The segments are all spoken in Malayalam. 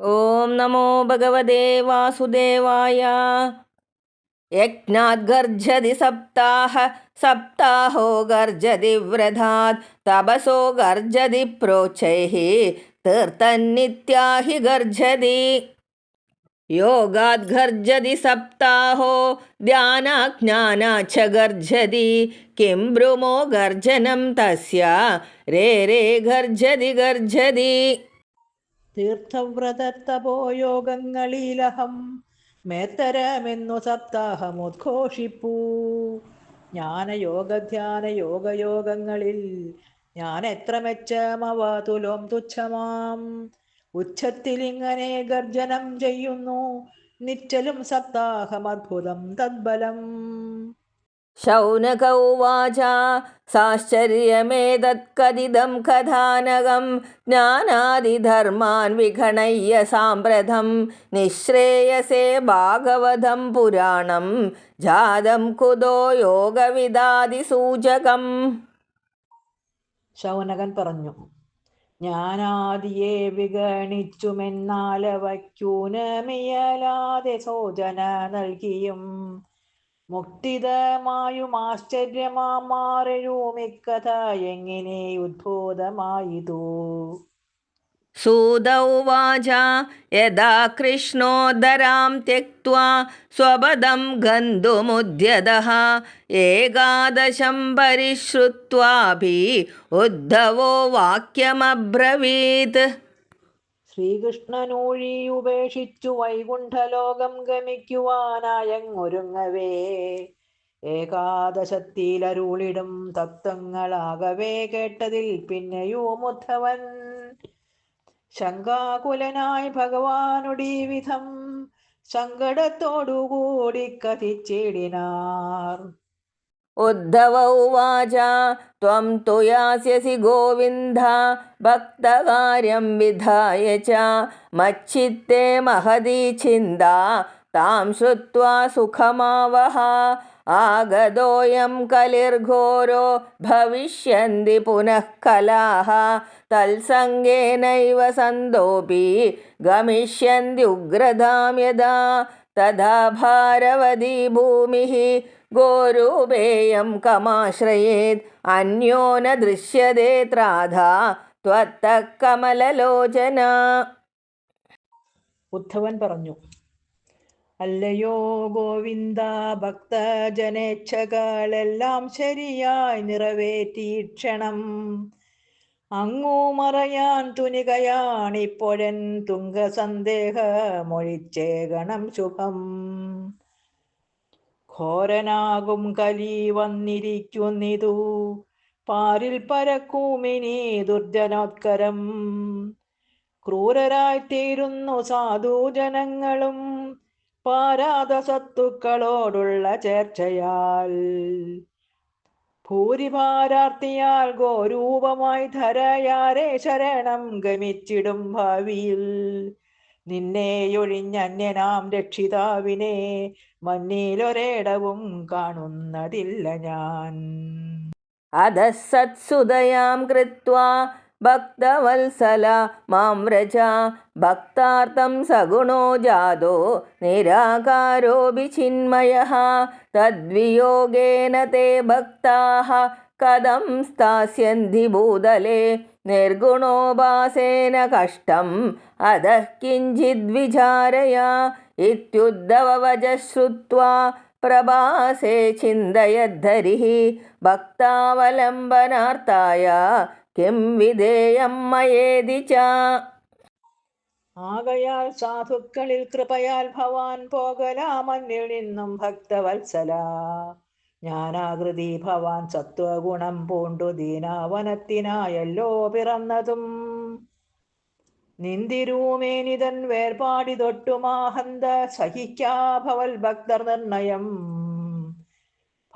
ओम नमो भगवते वासुदेवाय। गर्जति सप्ताह, सप्ताहो गर्जति व्रतात् तपसो गर्जति प्रोचैः तीर्थन्नित्या हि गर्जति। योगात् गर्जति सप्ताहो, ध्यानाज्ञाना च गर्जति। किं ब्रुमो गर्जनं तस्य, रे रे गर्जति गर्जति। തീർത്ഥവ്രതത്തപോ യോഗങ്ങളിലഹം മേത്തരമെന്നു സപ്താഹമുദ്ഘോഷിപ്പൂ. ജ്ഞാനയോഗധ്യാന യോഗയോഗങ്ങളിൽ ഞാൻ എത്ര മെച്ചമവ തുലോം തുച്ഛമാം. ഉച്ചത്തിലിങ്ങനെ ഗർജനം ചെയ്യുന്നു. നിറ്റലും അത്ഭുതം തദ്ബലം. शौनक उवाच साश्चर्यमेतत्कदिदं कथानकं ज्ञानादिधर्मान् विगणय्य साम्प्रतं निःश्रेयसे भागवतं पुराणं जातं कुतो योगविदादिसूचकम् ശൗനകൻ പറഞ്ഞു ഞാനാദിയെ വിഗണിച്ചുമെന്നാലവയ്ക്കൂനമിയലാതെ സോജന നൽകിയും മുക്തിതമായും ആശ്ചര്യമാമാറഴും ഇക്കഥ എങ്ങനെ ഉദ്ബോധമായിതു? സൂതൗവാച യഥാ കൃഷ്ണോദരാം തെക്വാ സ്വപദം ഗന്ധുമുദ്യത ഏകാദശം പരിശ്രുവാഭി ഉദ്ധവോ വാക്യമബ്രവീത്. ശ്രീകൃഷ്ണനൂഴി ഉപേക്ഷിച്ചു വൈകുണ്ഠലോകം ഗമിക്കുവാനായങ്ങൊരുങ്ങവേ ഏകാദശത്തിലരുളിടും തത്വങ്ങളാകവേ കേട്ടതിൽ പിന്നെയോ മുദ്ധവൻ ശങ്കാകുലനായി ഭഗവാനുടീ വിധം സങ്കടത്തോടുകൂടി കഥിച്ചിടിനാർ. उद्धव उवाच त्वं तु यास्यसि गोविन्द भक्तकार्यं विधाय च मच्चित्ते महती छिन्दा तां श्रुत्वा सुखमावह आगतोऽयं कलिर्घोरो भविष्यन्ति पुनः कलाः तत्सङ्गेनैव सन्तोऽपि गमिष्यन्ति उग्रधां यदा तदा भारवती भूमिः ഗോരൂപേയം കമാശ്രയേത് അന്യോന ദൃശ്യതേ ത്രാധാ ത്വത്ത കമലലോചന ഉദ്ധവൻ പറഞ്ഞു അല്ലയോ ഗോവിന്ദ ഭക്തജനേച്ഛകളെല്ലാം ശരിയായി നിറവേറ്റീക്ഷണം അങ്ങൂ മറയാൻ തുനികയാണിപ്പോഴൻ തുങ്ക തുങ്കസന്ദേഹമൊഴിച്ചേകണം ശുഭം. ഘോരനാകും കലി വന്നിരിക്കുന്നിതു പാരിൽ പരക്കൂമിനി ദുർജനോത്കരം. ക്രൂരരായിത്തീരുന്നു സാധുജനങ്ങളും പാരാത സത്തുക്കളോടുള്ള ചേർച്ചയാൽ. ഭൂരിഭാരാർത്തിയാൽ ഗോരൂപമായി ധരയാരെ ശരണം ഗമിച്ചിടും ഭാവിയിൽ. നിന്നെയൊഴിഞ്ഞന്യനാം രക്ഷിതാവിനെ മഞ്ഞിലൊരേടവും കാണുന്നതില്ല ഞാൻ. അധസത്സുതയാം കൃത്വാ ഭക്തവത്സല മാം വ്രജ ഭക്താർത്ഥം സഗുണോ ജാതോ നിരാകാരോപി ചിന്മയ തദ്വിയോഗേന തേ ഭക്താ കഥം സ്ഥാസ്യന്തി ഭൂതലേ. നിർഗുണോപാസേന കഷ്ടം. അധഃ കിഞ്ചിദ്വിചാരയ ഇത്യുദ്ധവവച പ്രഭാസേ ചിന്തയദ്ധരി. ഭക്താവലംബനാർത്ഥായ കിം വിധേയം മയേതി ച. ആകയാൽ സാധുക്കളിൽ കൃപയാൽ ഭവാൻ പോകലാമന്നിൽ നിന്നും ഭക്തവത്സല. ജ്ഞാനാകൃതി ഭവാൻ സത്വഗുണം പൂണ്ടു ദീനാവനത്തിനായല്ലോ പിറന്നതും. നിന്തിരൂമേനിതൻ വേർപാടി തൊട്ടുമാഹന്ത സഹിക്കാഭവൽ ഭക്തർ നിർണയം.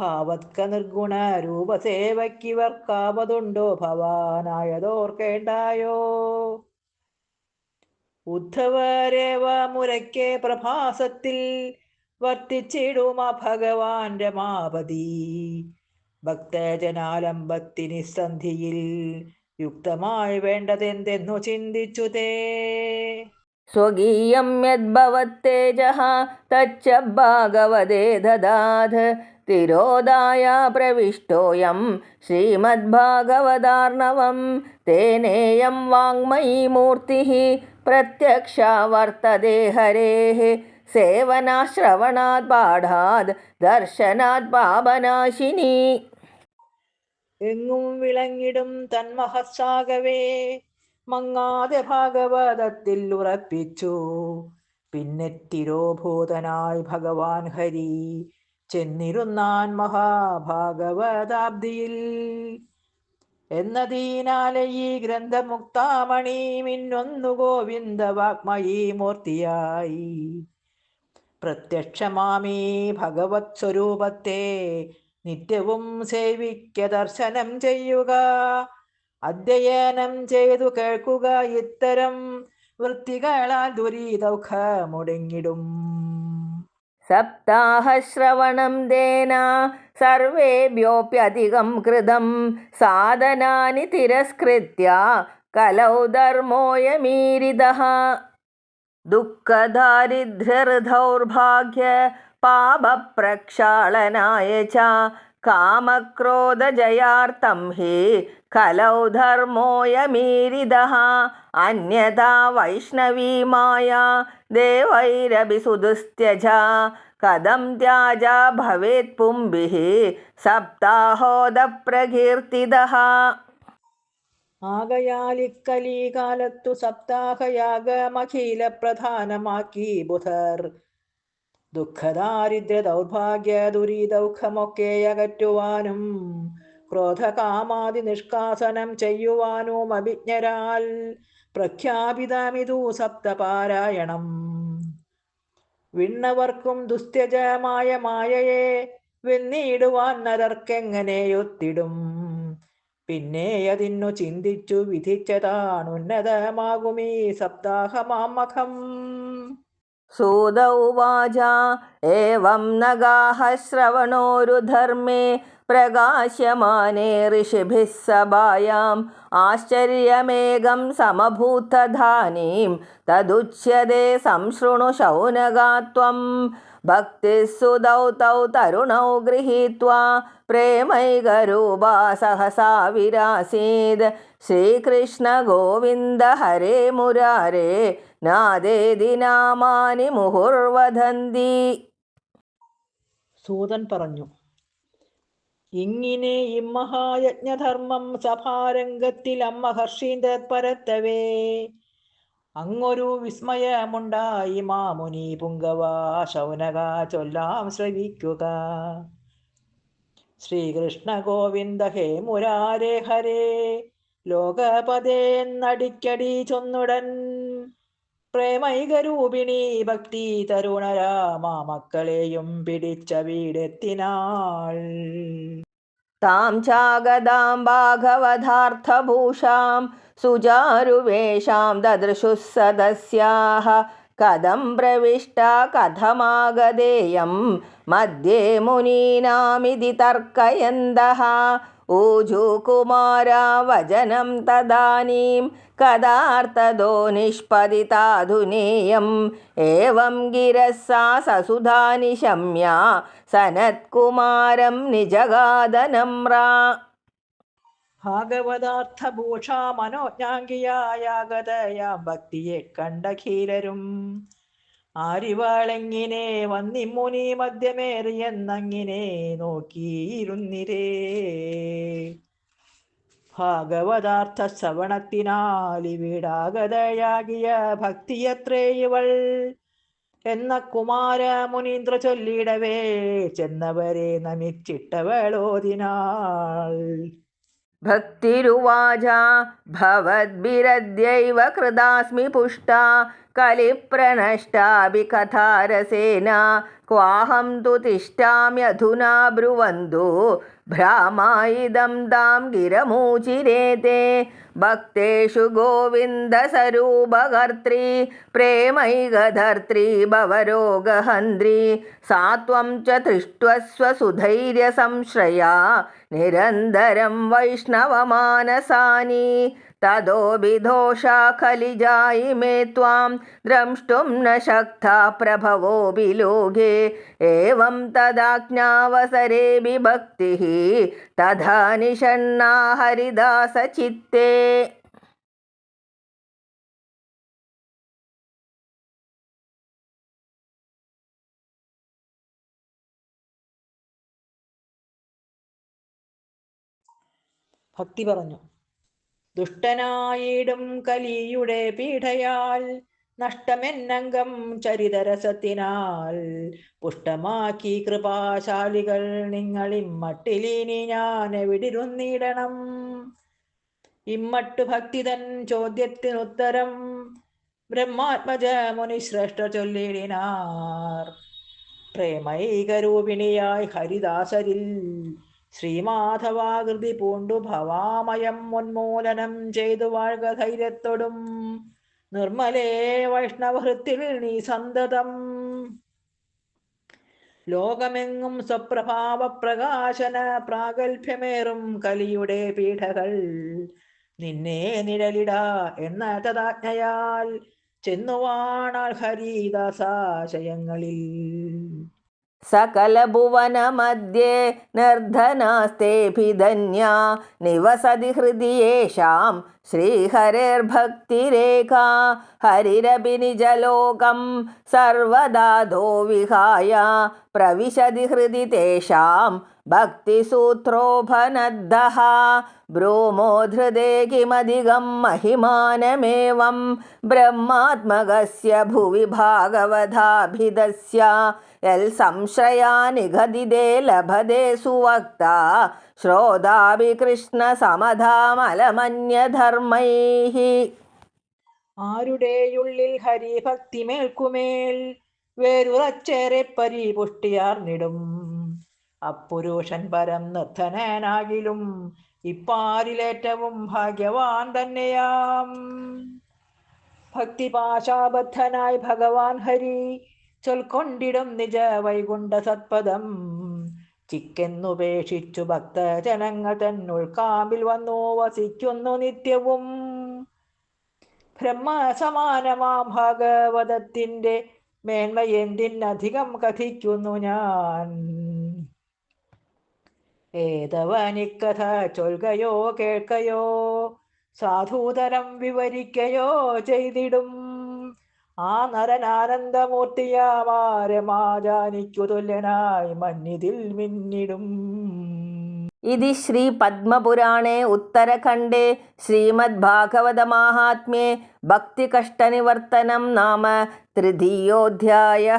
ഭാവത്ക നിർഗുണ രൂപസേവയ്ക്കിവർക്കാവതുണ്ടോ ഭവാനായതോർക്കേണ്ടായോ? ഉദ്ധവരേവ മുരക്കേ പ്രഭാസത്തിൽ വർത്തിച്ചിടുമ ഭഗവാൻ രമാപതി ഭക്തജനാലംബത്തിന് സന്ധിയിൽ യുക്തമായി വേണ്ടതെന്തെന്നു ചിന്തിച്ചു തേ. സ്വകീയം യദ്ഭവത്തേജ തച്ച ഭാഗവതേ ദദാധ. തിരോധായ പ്രവിഷ്ടോയം ശ്രീമദ്ഭാഗവതാർണവം. തേനേയം വാങ്മയീ മൂർത്തി പ്രത്യക്ഷ വർത്തതേ ഹരേ. സേവനാശ്രവണാത് പാഠാത് ദർശനാത് പാപനാശിനി. എങ്ങും വിളങ്ങിടും തന്മഹസാകവേ മങ്ങാതെ ഭാഗവതത്തിൽ ഉറപ്പിച്ചു. പിന്നെ തിരോഭൂതനായി ഭഗവാൻ ഹരി ചെന്നിരുന്നാൻ മഹാഭാഗവതാബ്ദിയിൽ എന്നതീനാലെ ഈ ഗ്രന്ഥമുക്താമണി മിന്നൊന്നു ഗോവിന്ദ വാഗ്മയീ മൂർത്തിയായി. പ്രത്യക്ഷമാമീ ഭഗവത് സ്വരൂപത്തെ നിത്യവും സേവിക്ക ദർശനം ചെയ്യുക. അധ്യയനം ചെയ്തു കേൾക്കുക ഇത്തരം വൃത്തികളാൽ ദുരിതൗഖമുടങ്ങിടും സപ്താഹശ്രവണം ദേന സർവേഭ്യോപ്യധികം കൃതം. സാധനാനി തിരസ്കൃത്യ കലൗ ധർമ്മോയമീരിതഃ ദുഃഖദാരിദ്ര്യഋദൗർഭാഗ്യ പാപപ്രക്ഷാളനായ ച കാമക്രോധജയാർത്ഥം ഹി കലൗ ധർമ്മോയമീരിതഃ അന്യതാ വൈഷ്ണവീമായ ദേവൈരപി സുദുസ്ത്യജ കഥം ത്യാജ ഭവേത് പുംഭിः സപ്താഹോദപ്രകീർത്തിതः ആകയാൽ ഇക്കലീകാലത്തു സപ്താഹയാഗമഖില പ്രധാനമാക്കി ബുധർ. ദുഃഖദാരിദ്ര്യ ദൗർഭാഗ്യ ദുരിതൗഖമൊക്കെ അകറ്റുവാനും ക്രോധകാമാതി നിഷ്കാസനം ചെയ്യുവാനും അഭിജ്ഞരാൽ പ്രഖ്യാപിതമിതു സപ്തപാരായണം. വിണ്ണവർക്കും ദുസ്ത്യജമായ മായയെ വെന്നിടുവാൻ നരർക്കെങ്ങനെയൊത്തിടും. പിന്നെ അതിന്നു ചിന്തിച്ചു ഈ സപ്താഹമാമഖം. സൂത ഏവം നഗാഹ ശ്രവണോരു ശ്രവണോരുധർമ്മേ प्रकाश्यमाने ऋषिभिः सभायाम् आश्चर्यमेकं समभूतधानीं तदुच्यते संशृणु शौनगा त्वं भक्तिः सुदौ तौ तरुणौ गृहीत्वा प्रेमैकरूपा सहसा विरासीद् श्रीकृष्णगोविन्द हरे मुरारे നാദേതി നാമാനി മുഹുർവദന്തി സൂതൻ പറഞ്ഞു ഇങ്ങനെ ഇമ്മഹായജ്ഞധർമ്മം സഭാരംഗത്തിൽ അമ്മഹർഷീന്ദർ പരത്തവേ. അങ്ങൊരു വിസ്മയമുണ്ടായി മാമുനി പുങ്കവ ശൗനക ചൊല്ലാം ശ്രവിക്കുക. ശ്രീകൃഷ്ണ ഗോവിന്ദ ഹേ മുരാരേ ഹരേ. ലോകപദേ നടിക്കടി ചൊന്നുടൻ പ്രേമൈകരൂപിണി ഭക്തി തരുണരാമാ മക്കളെയും പിടിച്ച വീടെത്തിനാൾ താം ചാഗതാം ഭാഗവതാർത്ഥഭൂഷാം സുചാരുവേഷാം ദദൃശുഃ സദസ്യാः കഥം പ്രവിഷ്ട കഥമാഗതേയം. മധ്യേ മുനീനാമിതി തർക്കയന്തः വചനം തദാനീം കഥാർത്ഥദോ നിഷ്പതിതാധുനേയം. ഏവം ഗിരസ്സാ സസുധാ നിശമ്യ സനത്കുമാരം നിജഗാദനമ്രാ ഭാഗവതാർത്ഥഭൂഷാ മനോജ്ഞാംഗിയായാഗതയാം ഭക്തിയെ കണ്ട ഖീരരും ആരിവാളെങ്ങിനെ വന്നിമുനി മദ്യമേറിയെന്നങ്ങിനെ നോക്കിയിരുന്നിരേ. ഭാഗവതാർത്ഥ ശ്രവണത്തിനാൽ വീടാകതയാകിയ ഭക്തിയത്രേ ഇവൾ എന്ന കുമാര മുനീന്ദ്ര ചൊല്ലിടവേ ചെന്നവരെ നമിച്ചിട്ടവളോതിനാൾ. ഭക്തിരുവാച ഭവദ്ഭിരദ്യൈവ കൃതാസ്മി പുഷ്ട കലിപ്രണഷ്ടാഭി കഥാരസേന. ക്വാഹം തു തിഷ്ടാമ്യധുനാ ബ്രുവന്തു ഭ്രാമായിദം താം ഗിരമൂചിരേതേ. ഭക്തേഷു ഗോവിന്ദസരൂപകർत्री പ്രേമൈകധർत्री ഭവരോഗഹന്ത്രി സാത്വം ച തൃഷ്ട്വസ്വ സുധൈര്യസംശ്രയാ निरन्तरं वैष्णवमानसानि विदोषा दोषा खलिजायिमे त्वां द्रष्टुं न शक्ता प्रभवोऽपि लोके एवं तदाज्ञावसरे विभक्तिः, तथा निषण्णा हरिदासचित्ते। ഭക്തി പറഞ്ഞു. ദുഷ്ടനായിടും കലിയുടെ പീഠയാൽ നഷ്ടമെന്നംഗം ചരിതരസത്തിനാൽ പുഷ്ടമാക്കി കൃപാശാലികൾ നിങ്ങളിമ്മട്ടിലിനി ഞാൻ എവിടിരുന്നിടണം? ഇമ്മട്ടു ഭക്തിതൻ ചോദ്യത്തിനുത്തരം ബ്രഹ്മാത്മജ മുനിശ്രേഷ്ഠ ചൊല്ലിടിനാർ. പ്രേമൈകരൂപിണിയായി ഹരിദാസരിൽ ശ്രീമാധവാകൃതി പൂണ്ടു ഭവാമയം ഉന്മൂലനം ചെയ്തു വാഴ്ക ധൈര്യത്തോടും. നിർമ്മലേ വൈഷ്ണവഹൃത്തിൽ നീ സന്തതം. ലോകമെങ്ങും സ്വപ്രഭാവ പ്രകാശന പ്രാഗൽഭ്യമേറും കലിയുടെ പീഠകൾ. നിന്നെ നിഴലിടാ എന്ന തദാജ്ഞയാൽ ചെന്നുവാണാൽ ഹരിദാസാശയങ്ങളിൽ. सकलभुवनमध्ये निर्धनास्तेऽपि धन्या निवसति हृदि येषां श्रीहरेर्भक्तिरेखा हरिरपि निजलोकं सर्वदाधो विहाय प्रविशति हृदि तेषां भक्तिसूत्रोपनद्धः भ्रूमोधृते किमधिकं महिमानमेवं ब्रह्मात्मकस्य भुवि भागवताभिधस्य यल् संश्रया निगदिते लभते सुवक्ता श्रोतापि कृष्णसमधामलमन्यधर्मैः ആരുടെയുള്ളിൽ ഹരിഭക്തി മേൽക്കുമേൽ വേരുറച്ചേറെ പരിപുഷ്ടിയാർന്നിടും അപ്പുരുഷൻ പരം നിർധനനാകിലും ഇപ്പാരിലേറ്റവും ഭാഗ്യവാൻ തന്നെയാം. ഭക്തിപാശാബദ്ധനായി ഭഗവാൻ ഹരി ചൊൽക്കൊണ്ടിടും നിജ വൈകുണ്ഠ സത്പദം. ചിക്കെന്നുപേക്ഷിച്ചു ഭക്തജനങ്ങൾ തന്നുൾക്കാമ്പിൽ വന്നു വസിക്കുന്നു നിത്യവും. ബ്രഹ്മസമാനമാം ഭാഗവതത്തിന്റെ മേന്മയെന്തിനധികം കഥിക്കുന്നു ഞാൻ. ഏതവനിക്കഥ ചൊൽകയോ കേൾക്കയോ? സാധൂതരം വിവരിക്കയോ ചെയ്തിടും. ആ നരനാനന്ദമൂർത്തിയാമാരമാജാനിക്കു തുല്യനായി മഞ്ഞിതിൽ മിന്നിടും. ഇതി ശ്രീ പത്മപുരാണേ ഉത്തരഖണ്ഡേ ശ്രീമദ്ഭാഗവതമാഹാത്മ്യേ ഭക്തികഷ്ടനിവർത്തനം നാമ തൃതീയോധ്യായ